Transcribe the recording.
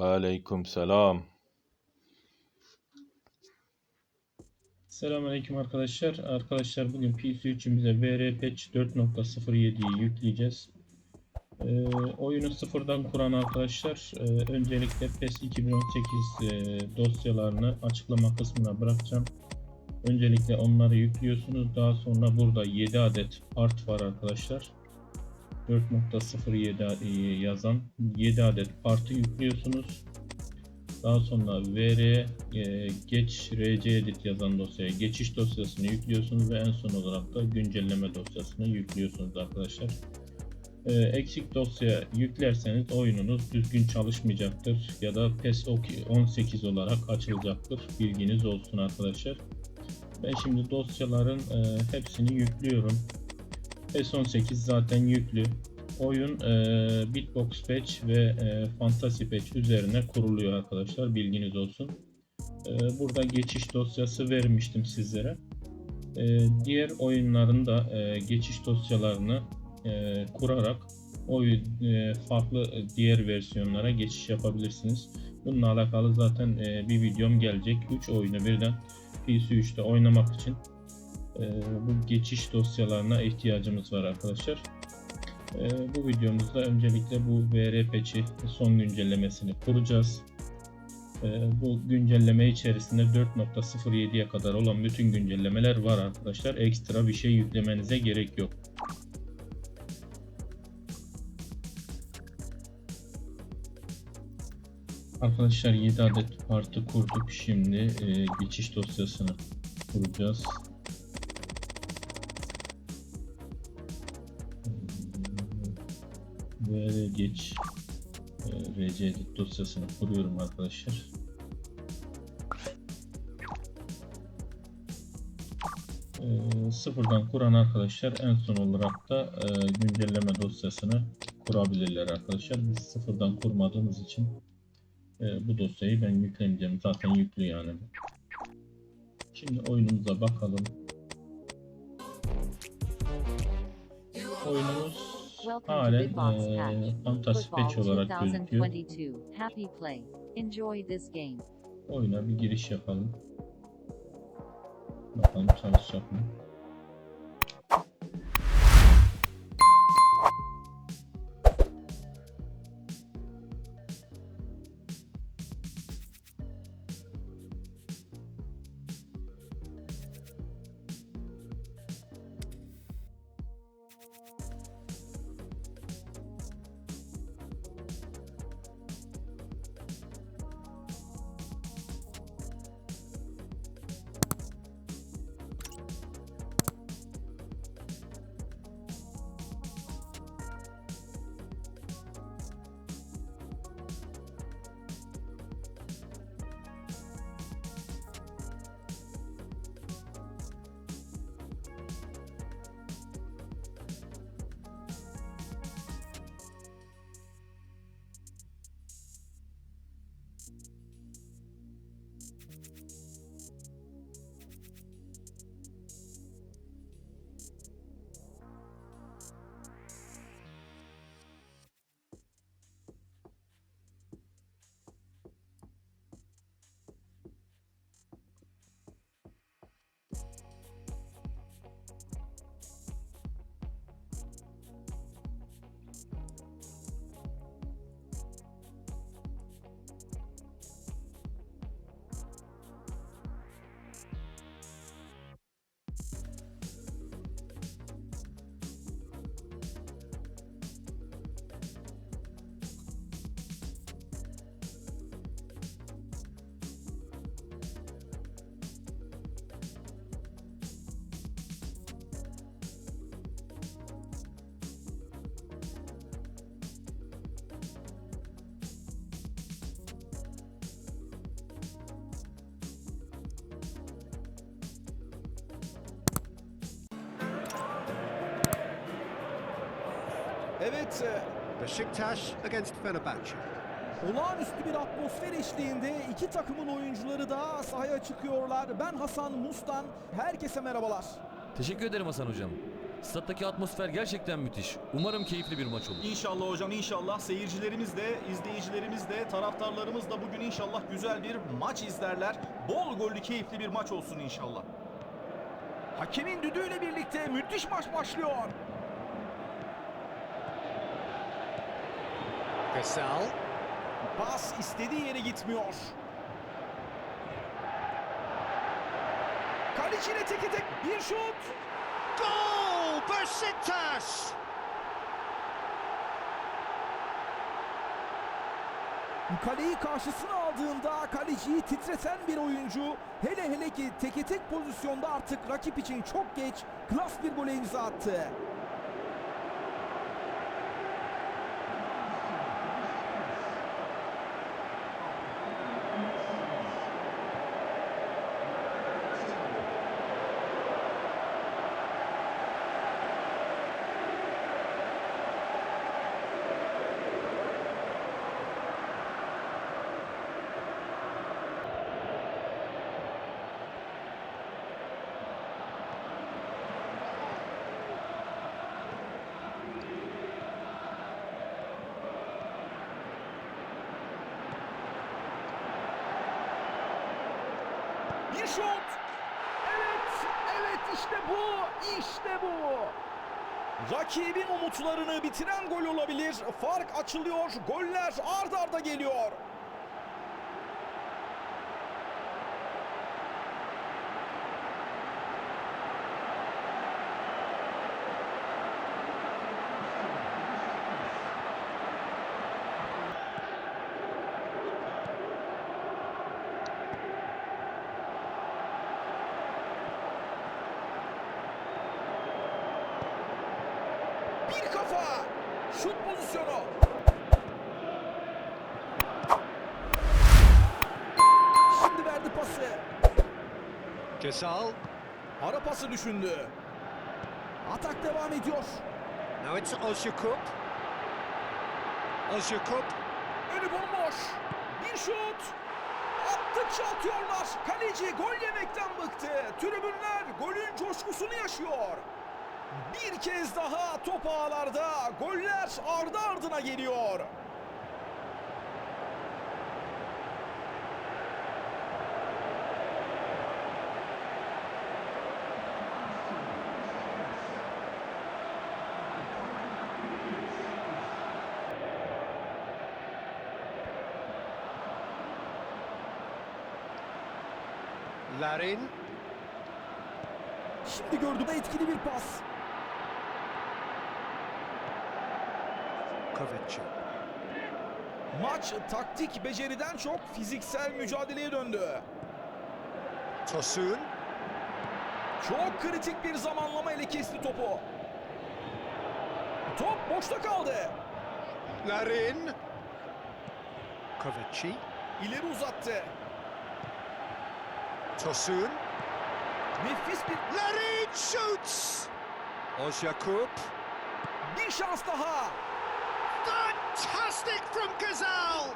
Aleyküm selam. Selamünaleyküm arkadaşlar. Arkadaşlar bugün PC içimize VR Patch 4.07'yi yükleyeceğiz. Ee, oyunu sıfırdan kuran arkadaşlar e, öncelikle PES 2018 e, dosyalarını açıklama kısmına bırakacağım. Öncelikle onları yüklüyorsunuz. Daha sonra burada 7 adet part var arkadaşlar. 4.07 e, yazan 7 adet partı yüklüyorsunuz. Daha sonra vr e, geç rc edit yazan dosyaya geçiş dosyasını yüklüyorsunuz ve en son olarak da güncelleme dosyasını yüklüyorsunuz arkadaşlar. E, eksik dosya yüklerseniz oyununuz düzgün çalışmayacaktır ya da PES 18 olarak açılacaktır. Bilginiz olsun arkadaşlar. Ben şimdi dosyaların e, hepsini yüklüyorum. PES 18 zaten yüklü oyun e, Bitbox Patch ve e, Fantasy Patch üzerine kuruluyor arkadaşlar bilginiz olsun. E, burada geçiş dosyası vermiştim sizlere. E, diğer oyunların da e, geçiş dosyalarını e, kurarak oyun e, farklı diğer versiyonlara geçiş yapabilirsiniz. Bununla alakalı zaten e, bir videom gelecek. 3 oyunu birden PC3'te oynamak için bu geçiş dosyalarına ihtiyacımız var arkadaşlar. Ee, bu videomuzda öncelikle bu VR patch'i son güncellemesini kuracağız. Ee, bu güncelleme içerisinde 4.07'ye kadar olan bütün güncellemeler var arkadaşlar. Ekstra bir şey yüklemenize gerek yok. Arkadaşlar 7 adet partı kurduk. Şimdi e, geçiş dosyasını kuracağız. VR geç e, RC edit dosyasını kuruyorum arkadaşlar. E, sıfırdan kuran arkadaşlar en son olarak da e, güncelleme dosyasını kurabilirler arkadaşlar. Biz sıfırdan kurmadığımız için e, bu dosyayı ben yüklemeyeceğim. Zaten yüklü yani. Şimdi oyunumuza bakalım. Oyunumuz halen Patch. Fantasy Patch olarak gözüküyor. 2022. Happy play. Enjoy this game. Oyuna bir giriş yapalım. Bakalım çalışacak mı? Evet, e, Beşiktaş against Fenerbahçe. Olağanüstü bir atmosfer eşliğinde iki takımın oyuncuları da sahaya çıkıyorlar. Ben Hasan Mustan. Herkese merhabalar. Teşekkür ederim Hasan Hocam. Stattaki atmosfer gerçekten müthiş. Umarım keyifli bir maç olur. İnşallah hocam inşallah seyircilerimiz de, izleyicilerimiz de, taraftarlarımız da bugün inşallah güzel bir maç izlerler. Bol gollü keyifli bir maç olsun inşallah. Hakemin düdüğüyle birlikte müthiş maç başlıyor. Gasal. Pas istediği yere gitmiyor. Kaleciyle teke tek bir şut. Goal! Besiktas! Kaleyi karşısına aldığında kaleciyi titreten bir oyuncu hele hele ki teke tek pozisyonda artık rakip için çok geç klas bir gole imza attı. Bir şut. Evet, evet işte bu, işte bu. Rakibin umutlarını bitiren gol olabilir. Fark açılıyor, goller ard arda geliyor. Bir kafa. Şut pozisyonu. Şimdi verdi pası. Gasal. Ara pası düşündü. Atak devam ediyor. Now it's Ozyakup. Ozyakup. Önü bomboş. Bir şut. Attıkça atıyorlar. Kaleci gol yemekten bıktı. Tribünler golün coşkusunu yaşıyor. Bir kez daha top ağlarda. Goller ardı ardına geliyor. Larin. Şimdi gördü de etkili bir pas. Kovacic. Maç taktik beceriden çok fiziksel mücadeleye döndü. Tosun. Çok kritik bir zamanlama ile kesti topu. Top boşta kaldı. Larin. Kovacic. İleri uzattı. Tosun. Nefis bir Larin shoots! Ozyakup. bir şans daha. Fantastic from Gazal!